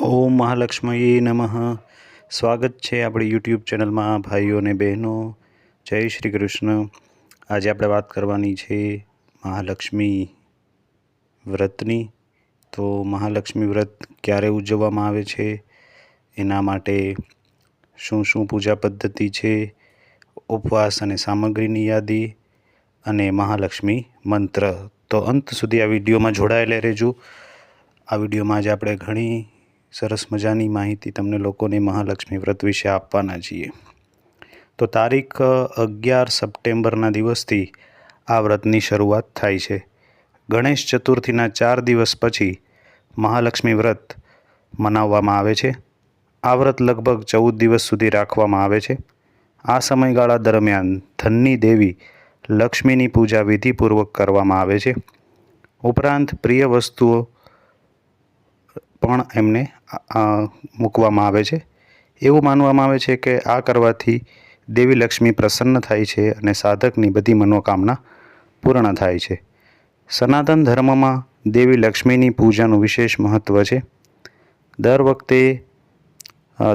ઓમ મહાલક્ષ્મીએ નમઃ. સ્વાગત છે આપણી યુટ્યુબ ચેનલમાં ભાઈઓ અને બહેનો. જય શ્રી કૃષ્ણ. આજે આપણે વાત કરવાની છે મહાલક્ષ્મી વ્રતની. તો મહાલક્ષ્મી વ્રત ક્યારે ઉજવવામાં આવે છે? એના માટે શું શું પૂજા પદ્ધતિ છે? ઉપવાસ અને સામગ્રીની યાદી અને મહાલક્ષ્મી મંત્ર. તો અંત સુધી આ વિડીયોમાં જોડાયેલા રહેજો. આ વિડીયોમાં આજે આપણે ઘણી સરસ મજાની માહિતી તમને લોકોને મહાલક્ષ્મી વ્રત વિશે આપવાના છીએ. તો તારીખ અગિયાર સપ્ટેમ્બરના દિવસથી આ વ્રતની શરૂઆત થાય છે. ગણેશ ચતુર્થીના ચાર દિવસ પછી મહાલક્ષ્મી વ્રત મનાવવામાં આવે છે. આ વ્રત લગભગ ચૌદ દિવસ સુધી રાખવામાં આવે છે. આ સમયગાળા દરમિયાન ધનની દેવી લક્ષ્મીની પૂજા વિધિપૂર્વક કરવામાં આવે છે. ઉપરાંત પ્રિય વસ્તુઓ પણ એમને મૂકવામાં આવે છે. એવું માનવામાં આવે છે કે આ કરવાથી દેવી લક્ષ્મી પ્રસન્ન થાય છે અને સાધકની બધી મનોકામના પૂર્ણ થાય છે. સનાતન ધર્મમાં દેવી લક્ષ્મીની પૂજાનું વિશેષ મહત્ત્વ છે. દર વખતે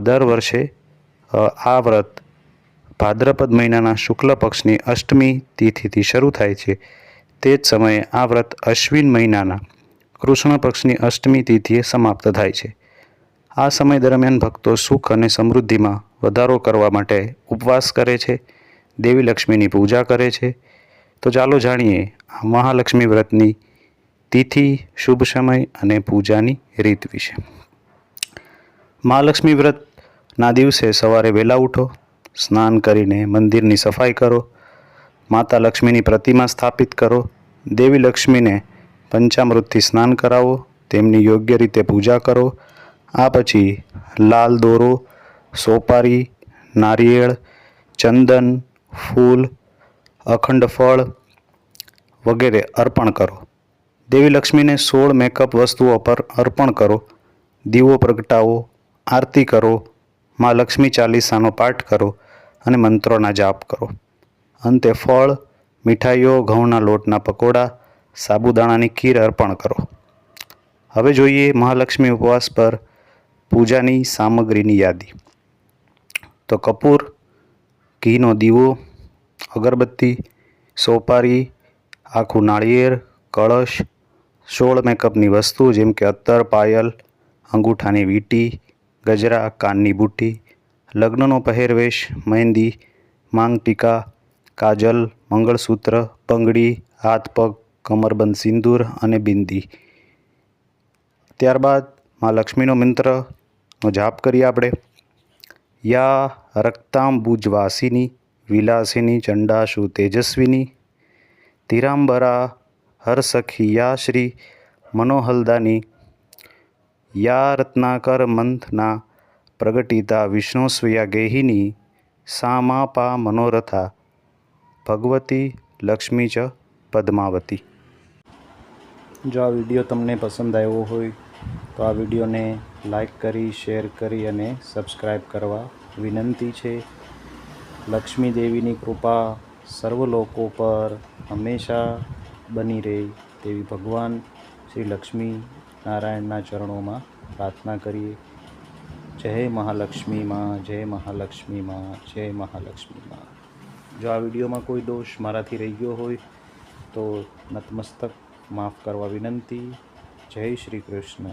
દર વર્ષે આ વ્રત ભાદ્રપદ મહિનાના શુક્લ પક્ષની અષ્ટમી તિથિથી શરૂ થાય છે. તે જ સમયે આ વ્રત અશ્વિન મહિનાના કૃષ્ણ પક્ષની અષ્ટમી તિથિએ સમાપ્ત થાય છે. આ સમય દરમિયાન ભક્તો સુખ અને સમૃદ્ધિમાં વધારો કરવા માટે ઉપવાસ કરે છે, દેવી લક્ષ્મીની પૂજા કરે છે. તો ચાલો જાણીએ મહાલક્ષ્મી વ્રતની તિથિ, શુભ સમય અને પૂજાની રીત વિશે. મહાલક્ષ્મી વ્રતના દિવસે સવારે વહેલા ઉઠો, સ્નાન કરીને મંદિરની સફાઈ કરો, માતા લક્ષ્મીની પ્રતિમા સ્થાપિત કરો, દેવી લક્ષ્મીને પંચામૃતથી સ્નાન કરાવો, તેમની યોગ્ય રીતે પૂજા કરો આ પછી લાલ દોરો, સોપારી, નારિયેળ, ચંદન, ફૂલ, અખંડ ફળ વગેરે અર્પણ કરો. દેવી લક્ષ્મીને સોળ મેકઅપ વસ્તુઓ પર અર્પણ કરો. દીવો, પ્રગટાવો, આરતી કરો. મા લક્ષ્મી ચાલીસાનો પાઠ કરો અને મંત્રોના જાપ કરો. અંતે ફળ, મીઠાઈઓ, ઘઉંના લોટના પકોડા, સાબુદાણાની ખીર અર્પણ કરો. હવે જોઈએ મહાલક્ષ્મી ઉપવાસ પર પૂજાની સામગ્રીની યાદી. તો કપૂર, ઘીનો દીવો, અગરબત્તી, સોપારી, આખું નાળિયેર, કળશ, સોળ મેકઅપની વસ્તુ જેમ કે અત્તર પાયલ, અંગૂઠાની વીંટી, ગજરા, કાનની બુટ્ટી લગ્નનો પહેરવેશ, મહેંદી માંગ ટીકા કાજલ, મંગળસૂત્ર, બંગડી, હાથ, પગ, કમરબંધ, સિંદૂર અને બિંદી. ત્યારબાદ મા લક્ષ્મીનો જાપ કરીએ આપણે. યા રક્તાંબુજવાસિની વિલાસિની, ચંડાશુ તેજસ્વિની, તિરાંબરા હરસખી યા શ્રી મનોહલદાની, યા રત્નાકર મંથના, પ્રગટિતા વિષ્ણુસ્વયા ગેહિની, સામા પા મનોરથા, ભગવતી લક્ષ્મી ચ પદ્માવતી. જો આ વીડિયો તમને પસંદ આવ્યો હોય, તો આ વિડીયોને લાઈક કરી, શેર કરી અને સબસ્ક્રાઈબ કરવા વિનંતી છે. લક્ષ્મી દેવીની કૃપા સર્વ લોકો પર હંમેશા બની રહે તેવી ભગવાન શ્રી લક્ષ્મી નારાયણના ચરણોમાં પ્રાર્થના કરીએ. જય મહાલક્ષ્મીમાં જય મહાલક્ષ્મીમાં જય મહાલક્ષ્મીમાં જો આ વિડીયોમાં કોઈ દોષ મારાથી રહી ગયો હોય, તો નતમસ્તક માફ કરવા વિનંતી. જય શ્રી કૃષ્ણ.